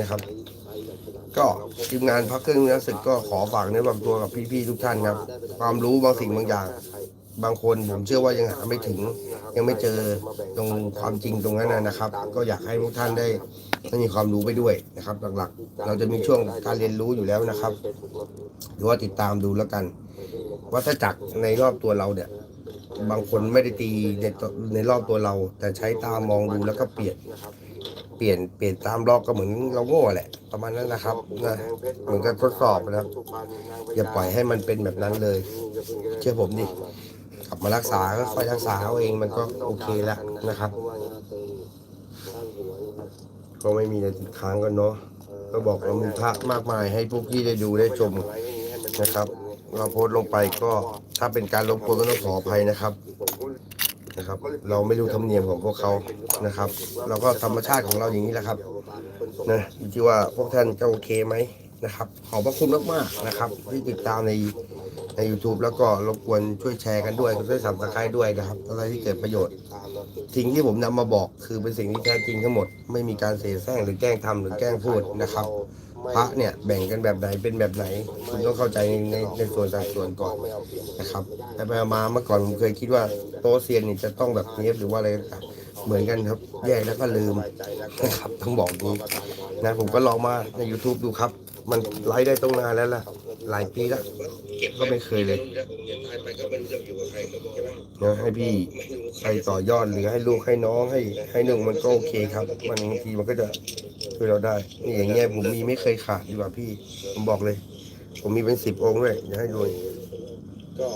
นะครับ ก็ทีมงานพักเครื่องนักศึกก็ขอฝากเนื้อฝากตัวกับพี่ๆทุกท่านครับ ความรู้บางสิ่งบางอย่าง บางคนผมเชื่อว่ายังหาไม่ถึง ยังไม่เจอตรงความจริงตรงนั้นนะครับ ก็อยากให้ทุกท่านได้มีความรู้ไปด้วยนะครับ หลักๆ เราจะมีช่วงการเรียนรู้อยู่แล้วนะครับหรือว่าติดตามดูแล้วกันวัฏจักรในรอบตัวเราเนี่ยบางคนไม่ได้ตีในในรอบตัวเรา แต่ใช้ตามองดูแล้วก็เปลี่ยน เปลี่ยนเปลี่ยนตามรอบก็เหมือนเราโง่แหละ ประมาณนั้นนะครับนะเหมือนกับทดสอบนะครับอย่าปล่อยให้มันเป็นแบบนั้นเลย เชื่อผมดิกลับมารักษาก็ค่อยรักษาเอาเองมันก็โอเคแล้วนะครับก็ไม่มีอะไรติดค้างกันเนาะก็บอกเรามีพระมากมายให้พวกพี่ได้ดูได้ชมนะครับ เราโพสต์ลงไปก็ถ้าเป็นการรบกวนก็ต้องขออภัยนะครับ นะครับ เราไม่รู้ธรรมเนียมของพวกเขานะครับ เราก็ธรรมชาติของเราอย่างนี้แหละครับนะอยู่ที่ว่าพวกท่านจะโอเคไหมนะครับ ขอบพระคุณมากๆนะครับ ที่ติดตามในใน YouTube แล้วก็รบกวนช่วยแชร์กันด้วยช่วยสับสไครด้วยนะครับอะไรที่เกิดประโยชน์ สิ่งที่ผมนำมาบอกคือเป็นสิ่งที่แท้จริงทั้งหมด ไม่มีการเสแสร้งหรือแกล้งทำหรือแกล้งพูดนะครับ พระเนี่ยแบ่งกันแบบไหนเป็นแบบไหน คุณต้องเข้าใจในในในส่วนสัดส่วนก่อนนะครับแต่ไปมาเมื่อก่อนผมเคยคิดว่าโตะเซียนนี่จะต้องแบบนี้หรือว่าอะไรต่างเหมือนกันครับ แยกแล้วก็ลืมนะครับต้องบอกนี้นะผมก็ลองมาใน YouTube ดูครับ มันไลฟ์ได้ตรงนานแล้วล่ะ หลายปีแล้วก็ไม่เคยเลยนะให้พี่ไปต่อยอดหรือให้ลูกให้น้องให้ให้หนึ่งมันก็โอเคครับ มันบางทีมันก็จะ ช่วยเราได้นี่อย่างเงี้ยผมมีไม่เคยขาดดีกว่าพี่ ผมบอกเลย ผมมีเป็นสิบองค์ด้วยอย่าให้ดูก็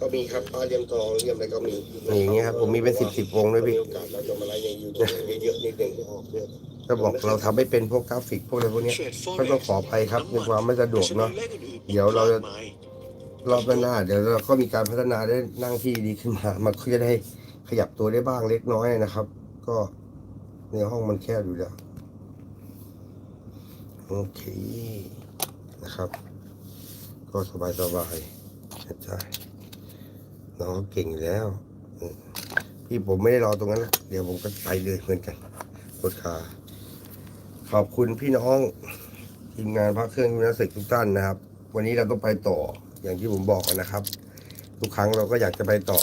ก็มีครับป้าเลี่ยมทองเลี่ยมอะไรก็มีนี่อย่างเงี้ยครับผมมีเป็นสิบสิบองค์ด้วยพี่เราจะมาไลฟ์ในยูทูบเยอะๆนิดนึงก็บอกเราทำไม่เป็นพวกกราฟิกพวกอะไรพวกเนี้ยก็ต้องขออภัยครับในความไม่สะดวกเนาะเดี๋ยวเราจะรอบหน้าเดี๋ยวเราก็มีการพัฒนาได้นั่งที่ดีขึ้นมา มันก็จะได้ขยับตัวได้บ้างเล็กน้อยนะครับ ก็ในห้องมันแคบอยู่แล้ว โอเคนะครับ ก็สบายสบายๆนะจ๊ะน้องเก่งแล้วพี่ผมไม่ได้รอตรงนั้นนะเดี๋ยวผมก็ไปเลยเหมือนกันรถขาขอบคุณพี่น้องทีมงานพักเครื่องยุนศึกทุกท่านนะครับ วันนี้เราต้องไปต่ออย่างที่ผมบอกนะครับ ทุกครั้งเราก็อยากจะไปต่อ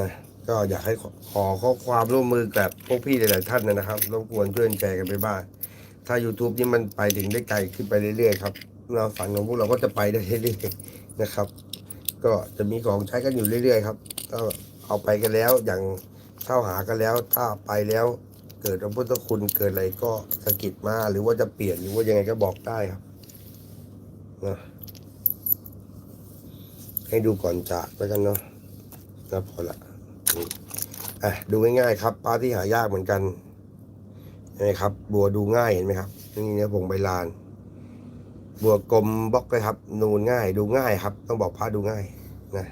นะก็อยากให้ขอขอข้อความร่วมมือกับพวกพี่หลาย ๆ ท่านนะครับรบกวนช่วยแชร์กันไปบ้าง ถ้า YouTube นี่มันไปถึงได้ไกลขึ้นไปเรื่อยๆครับเราฝันของพวกเราก็จะไปได้เรื่อยๆนะครับ ก็จะมีของใช้กันอยู่เรื่อยๆครับก็เอาไปกันแล้วอย่างเข้าหากันแล้ว ถ้าไปแล้วเกิดพระพุทธคุณเกิดอะไรก็สะกิดมาหรือว่าจะเปลี่ยนหรือว่ายังไงก็บอกได้ครับนะให้ดูก่อนจากแล้วกันเนาะแล้วพอละอะดูง่ายๆครับปลาที่หายากเหมือนกัน เห็นไหมครับ บัวดูง่ายเห็นไหมครับ นี่เนื้อผงใบลาน บัวกลมบล็อกเลยครับ นูนง่าย ดูง่ายครับ ต้องบอกพระดูง่ายนะ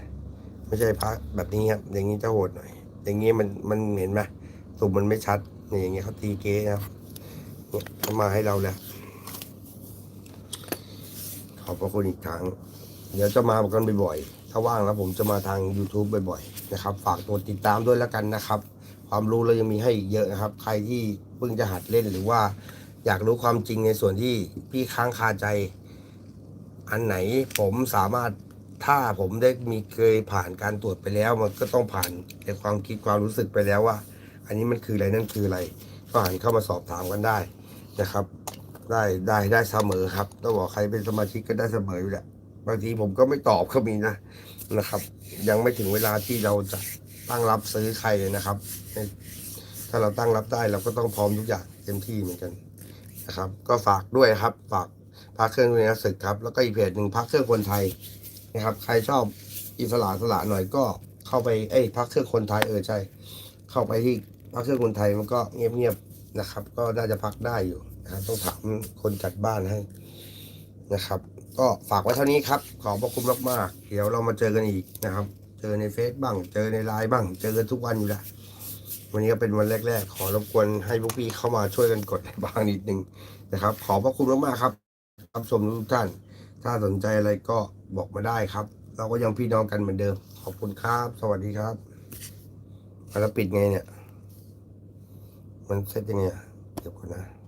ไม่ใช่พระแบบนี้ครับ อย่างนี้จะโหดหน่อย อย่างนี้มันมันเห็นไหมตุ่มมันไม่ชัดนี่อย่างเงี้ยเขาตีเก๊นะครับเนี่ยเขามาให้เราแล้ว ขอบพระคุณอีกครั้ง เดี๋ยวจะมากันบ่อยๆถ้าว่างแล้วผมจะมาทาง YouTube บ่อยๆนะครับ ฝากกดติดตามด้วยแล้วกันนะครับ ความรู้เรายังมีให้อีกเยอะนะครับ ใครที่ พิ่งจะหัดเล่นหรือว่าอยากรู้ความจริงในส่วนที่พี่ค้างคาใจ อันไหนผมสามารถถ้าผมได้มีเคยผ่านการตรวจไปแล้ว มันก็ต้องผ่านในความคิดความรู้สึกไปแล้วว่า อันนี้มันคืออะไรนั่นคืออะไร ก็หันเข้ามาสอบถามกันได้นะครับ ได้ได้ได้เสมอครับต้องบอกใครเป็นสมาชิกก็ได้เสมออยู่แหละบางทีผมก็ไม่ตอบก็มีนะนะครับ ยังไม่ถึงเวลาที่เราจะตั้งรับซื้อใครเลยนะครับ ถ้าเราตั้งรับได้เราก็ต้องพร้อมทุกอย่างเต็มที่เหมือนกันนะครับ ก็ฝากด้วยครับ ฝากพักเครื่องด้วยนะศึกครับ แล้วก็อีกเพจหนึ่งพักเครื่องคนไทยนะครับ ใครชอบอิสระสละหน่อยก็เข้าไปเอ้ยพักเครื่องคนไทยเออใช่ เข้าไปที่พักเครื่องคนไทยมันก็เงียบๆนะครับ ก็น่าจะพักได้อยู่นะครับต้องถามคนจัดบ้านให้นะครับ ก็ฝากไว้เท่านี้ครับ ขอบพระคุณมากๆเดี๋ยวเรามาเจอกันอีกนะครับ เจอในเฟซบ้าง เจอในไลน์บ้าง เจอกันทุกวันอยู่แล้ว วันนี้ก็เป็นวันแรก ๆ ขอรบกวนให้พวกพี่เข้ามาช่วยกันกดให้บ้างนิดนึงนะครับ ขอบพระคุณมากๆครับรับชมทุกท่าน ถ้าสนใจอะไรก็บอกมาได้ครับ เราก็ยังพี่น้องกันเหมือนเดิม ขอบคุณครับ สวัสดีครับแล้วปิดไงเนี่ย มันเซตยังไงเดี๋ยวก่อนนะ